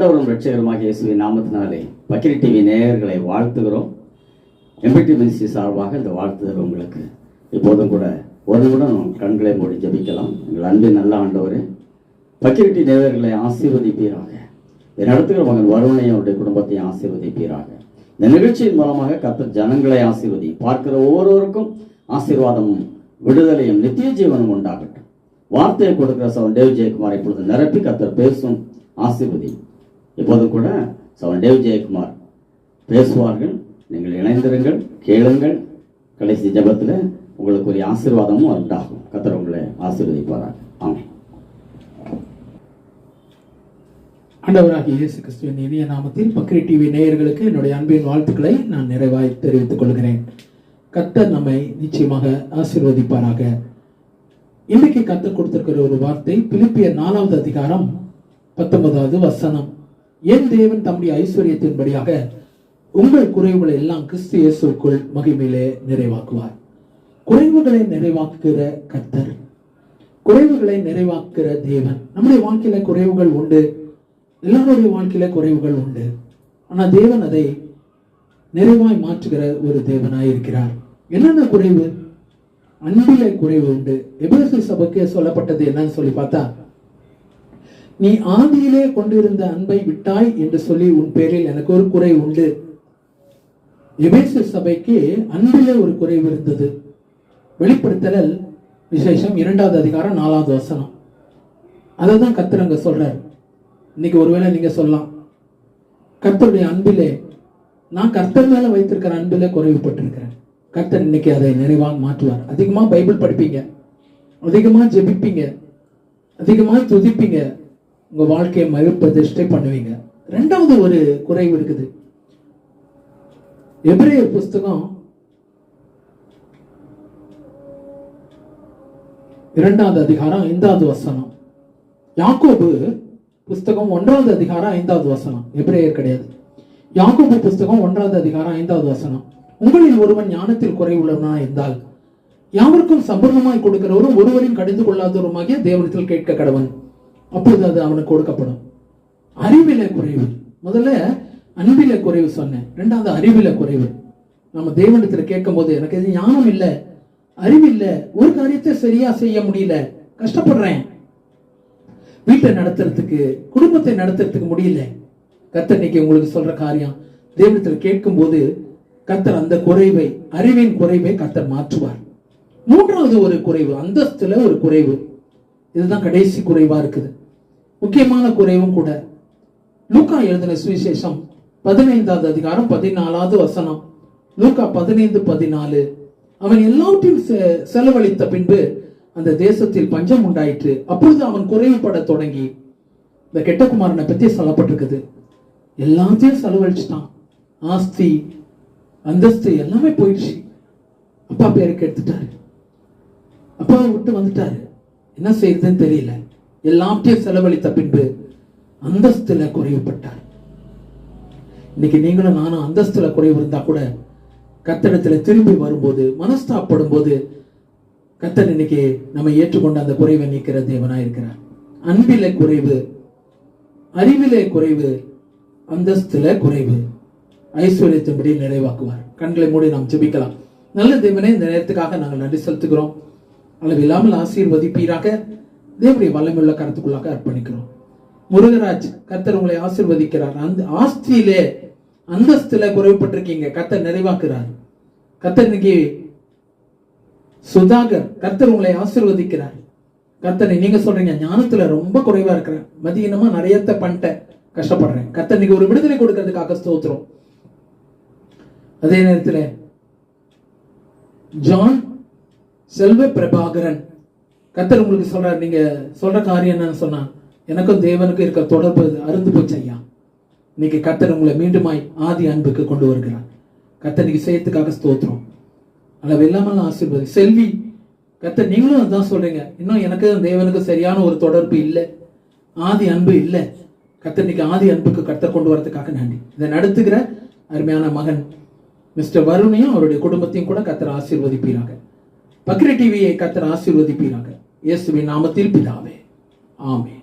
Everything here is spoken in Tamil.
ஆண்டவரும் ரட்சகருமாக இயேசுவின் நாமத்தினாலே பக்கிரி டிவி நேயர்களை வாழ்த்துகிறோம். எம்பிடி மினிஸ்ட்ரி சார்பாக இந்த வாழ்த்துதல் உங்களுக்கு இப்போதும் கூட ஒரு நிமிடம் கண்களை மூடி ஜெபிக்கலாம். எங்கள் அன்பின் நல்ல ஆண்டவரே பக்கிரிட்டி நேயர்களை ஆசீர்வதிப்பீராக. இதை நடத்துகிற மகன் வருவனையும் அவருடைய குடும்பத்தையும் ஆசீர்வதிப்பீராக. இந்த நிகழ்ச்சியின் மூலமாக கத்த ஜனங்களை ஆசீர்வதி பார்க்கிற ஒவ்வொருவருக்கும் ஆசீர்வாதமும் விடுதலையும் நித்திய ஜீவனும் உண்டாகட்டும். வார்த்தையை கொடுக்கிற சவன் தேவ் ஜெயக்குமார் இப்பொழுது நிரப்பி கத்தர் பேசும் ஆசீர்வதி. இப்போது கூட சவன்டேவ் ஜெயக்குமார் பேசுவார்கள். நீங்கள் இணைந்திருங்கள் கேளுங்கள். கடைசி ஜெபத்தில் உங்களுக்கு ஒரு ஆசீர்வாதமும் உண்டாகும். கத்தர் உங்களை ஆசீர்வதிப்பாராக. ஆமாம் ஆண்டவராக இயேசு கிறிஸ்துவின் இனிய நாமத்தில் பக்ரி டிவி நேயர்களுக்கு என்னுடைய அன்பின் வாழ்த்துக்களை நான் நிறைவாய் தெரிவித்துக் கொள்கிறேன். கத்தர் நம்மை நிச்சயமாக ஆசீர்வதிப்பாராக. இன்றைக்கு கத்தர் கொடுத்திருக்கிற ஒரு வார்த்தை பிலிப்பிய நாலாவது அதிகாரம் பத்தொன்பதாவது வசனம். என் தேவன் தம்முடைய ஐஸ்வர்யத்தின்படியாக உங்கள் குறைவுகளை எல்லாம் கிறிஸ்து இயேசுக்குள் மகிமையிலே நிறைவாக்குவார்? குறைவுகளை நிறைவாக்குகிற கர்த்தர் குறைவுகளை நிறைவாக்குகிற தேவன். நம்முடைய வாழ்க்கையில குறைவுகள் உண்டு. எல்லாருடைய வாழ்க்கையில குறைவுகள் உண்டு. ஆனா தேவன் அதை நிறைவாய் மாற்றுகிற ஒரு தேவனாய் இருக்கிறார். என்னென்ன குறைவு? அன்பிலே குறைவு உண்டு. எபேசு சபைக்கு சொல்லப்பட்டது என்னன்னு சொல்லி பார்த்தா நீ ஆதியிலே கொண்டிருந்த அன்பை விட்டாய் என்று சொல்லி உன் பேரில் எனக்கு ஒரு குறை உண்டு. எபேசு சபைக்கு அன்பிலே ஒரு குறைவு இருந்தது. வெளிப்படுத்தல் விசேஷம் இரண்டாவது அதிகாரம் நாலாவது வசனம். அதை தான் கத்துறங்க சொல்கிறார் இன்னைக்கு ஒருவேளை நீங்க சொல்லலாம். கர்த்தருடைய அன்பிலே நான் கர்த்தர் மேல வைத்திருக்கிற அன்பிலே குறைவுபட்டிருக்கிறேன். கர்த்தர் இன்னைக்கு அதை நிறைவாக மாற்றுவார். அதிகமாக பைபிள் படிப்பீங்க. அதிகமாக ஜெபிப்பீங்க. அதிகமாக துதிப்பீங்க. உங்க வாழ்க்கையை மறுபிரதிஷ்டை பண்ணுவீங்க. ரெண்டாவது ஒரு குறைவு இருக்குது. எபிரேயர் புஸ்தகம் இரண்டாவது அதிகாரம் ஐந்தாவது வசனம். யாக்கோபு புஸ்தகம் ஒன்றாவது அதிகாரம் ஐந்தாவது வசனம். எபிரேயர் கிடையாது. யாக்கோபு புஸ்தகம் ஒன்றாவது அதிகாரம் ஐந்தாவது வசனம். உங்களில் ஒருவன் ஞானத்தில் குறைவுள்ளவனா இருந்தால் யாவருக்கும் சம்பூர்ணமாய் கொடுக்கிறவரும் ஒருவரையும் கடிந்து கொள்ளாதவருமாகிய தேவனத்தில் கேட்க கடவன். அப்பொழுது அது அவனுக்கு கொடுக்கப்படும். அறிவில குறைவு. முதல்ல அன்பில குறைவு சொன்னேன். ரெண்டாவது அறிவில குறைவு. நம்ம தேவனிடத்துல கேட்கும் போது எனக்கு எதுவும் ஞானம் இல்லை. அறிவு இல்லை. ஒரு காரியத்தை சரியா செய்ய முடியல. கஷ்டப்படுறேன். வீட்டை நடத்துறதுக்கு குடும்பத்தை நடத்துறதுக்கு முடியல. கத்தர் இன்னைக்கு உங்களுக்கு சொல்ற காரியம் தேவனத்துல கேட்கும் போது கர்த்தர் அந்த குறைவை அறிவின் குறைவை கத்தர் மாற்றுவார். மூன்றாவது ஒரு குறைவு அந்தஸ்துல ஒரு குறைவு. இதுதான் கடைசி குறைவா இருக்குது. முக்கியமான குறைவும் கூட. லூக்கா எழுதின சுவிசேஷம் பதினைந்தாவது அதிகாரம் பதினாலாவது வசனம். லூக்கா பதினைந்து பதினாலு. அவன் எல்லாவற்றையும் செ- செலவழித்த பின்பு அந்த தேசத்தில் பஞ்சம் உண்டாயிற்று. அப்பொழுது அவன் குறைவுபட தொடங்கி. இந்த கெட்டகுமாரனை பற்றி சொல்லப்பட்டிருக்குது. எல்லாத்தையும் செலவழிச்சிட்டான். ஆஸ்தி அந்தஸ்து எல்லாமே போயிடுச்சு. அப்பா பேருக்கு எடுத்துட்டாரு. அப்பாவை விட்டு வந்துட்டாரு. என்ன செய்யறதுன்னு தெரியல. எல்லாத்தையும் செலவழித்த பின்பு அந்தஸ்துல குறைவுபட்டார். இன்னைக்கு நீங்களும் நானும் அந்தஸ்துல குறைவு இருந்தா கூட கத்தடத்துல திரும்பி வரும்போது மனஸ்தாப்படும் போது கத்தர் இன்னைக்கு நம்ம ஏற்றுக்கொண்ட அந்த குறைவை நீக்கிற தேவனா இருக்கிறார். அன்பில குறைவு அறிவிலே குறைவு அந்தஸ்துல குறைவு ஐஸ்வர்யத்தின்படி நிறைவாக்குவார். கண்களை மூடி நாம் ஜெபிக்கலாம். நல்ல தேவனே இந்த நேரத்துக்காக நாங்கள் நன்றி செலுத்துகிறோம். அளவில்லாமல் ஆசீர்வதிப்பீராக. தேவனுடைய வல்லமையுள்ள கருத்துக்குள்ளாக அர்ப்பணிக்கிறோம். முருகராஜ் கர்த்தர் உங்களை ஆசிர்வதிக்கிறார். அந்த ஆஸ்தியிலே அந்தஸ்துல குறைவுபட்டிருக்கீங்க. கர்த்தர் நிறைவாக்குறார். கர்த்தர் இன்னைக்கு சுதாகர் கர்த்தர் உங்களை ஆசிர்வதிக்கிறார். கர்த்தர் நீங்க சொல்றீங்க ஞானத்துல ரொம்ப குறைவா இருக்கிறேன். மதியினமா நிறையத்த பண்ணிட்டேன். கஷ்டப்படுறேன். கர்த்தர் இன்னைக்கு ஒரு விடுதலை கொடுக்கறதுக்காக ஸ்தோத்திரம். அதே நேரத்தில் ஜான் செல்வ பிரபாகரன் கத்தர் உங்களுக்கு சொல்றாரு நீங்க சொல்ற காரியம் என்னன்னு சொன்னா எனக்கும் தேவனுக்கும் இருக்கிற தொடர்பு அருந்து போச்சு ஐயா. இன்னைக்கு கத்தர் உங்களை மீண்டுமாய் ஆதி அன்புக்கு கொண்டு வருகிறார். கத்தர் இன்னைக்கு செய்யறதுக்காக ஸ்தோத்திரம். அளவு இல்லாமல் ஆசீர்வதி செல்வி கத்தர் நீங்களும் அதுதான் சொல்றீங்க. இன்னும் எனக்கு தேவனுக்கு சரியான ஒரு தொடர்பு இல்லை. ஆதி அன்பு இல்லை. கத்தர் இன்னைக்கு ஆதி அன்புக்கு கர்த்தர் கொண்டு வரதுக்காக நன்றி. இதை நடத்துகிற அருமையான மகன் மிஸ்டர் வருணையும் அவருடைய குடும்பத்தையும் கூட கத்தர் ஆசீர்வதிப்பீராக. பக்ரி டிவியை கர்த்தர் ஆசீர்வதிப்பீராக. இயேசுவின் நாமத்தில் பிதாவே. ஆமே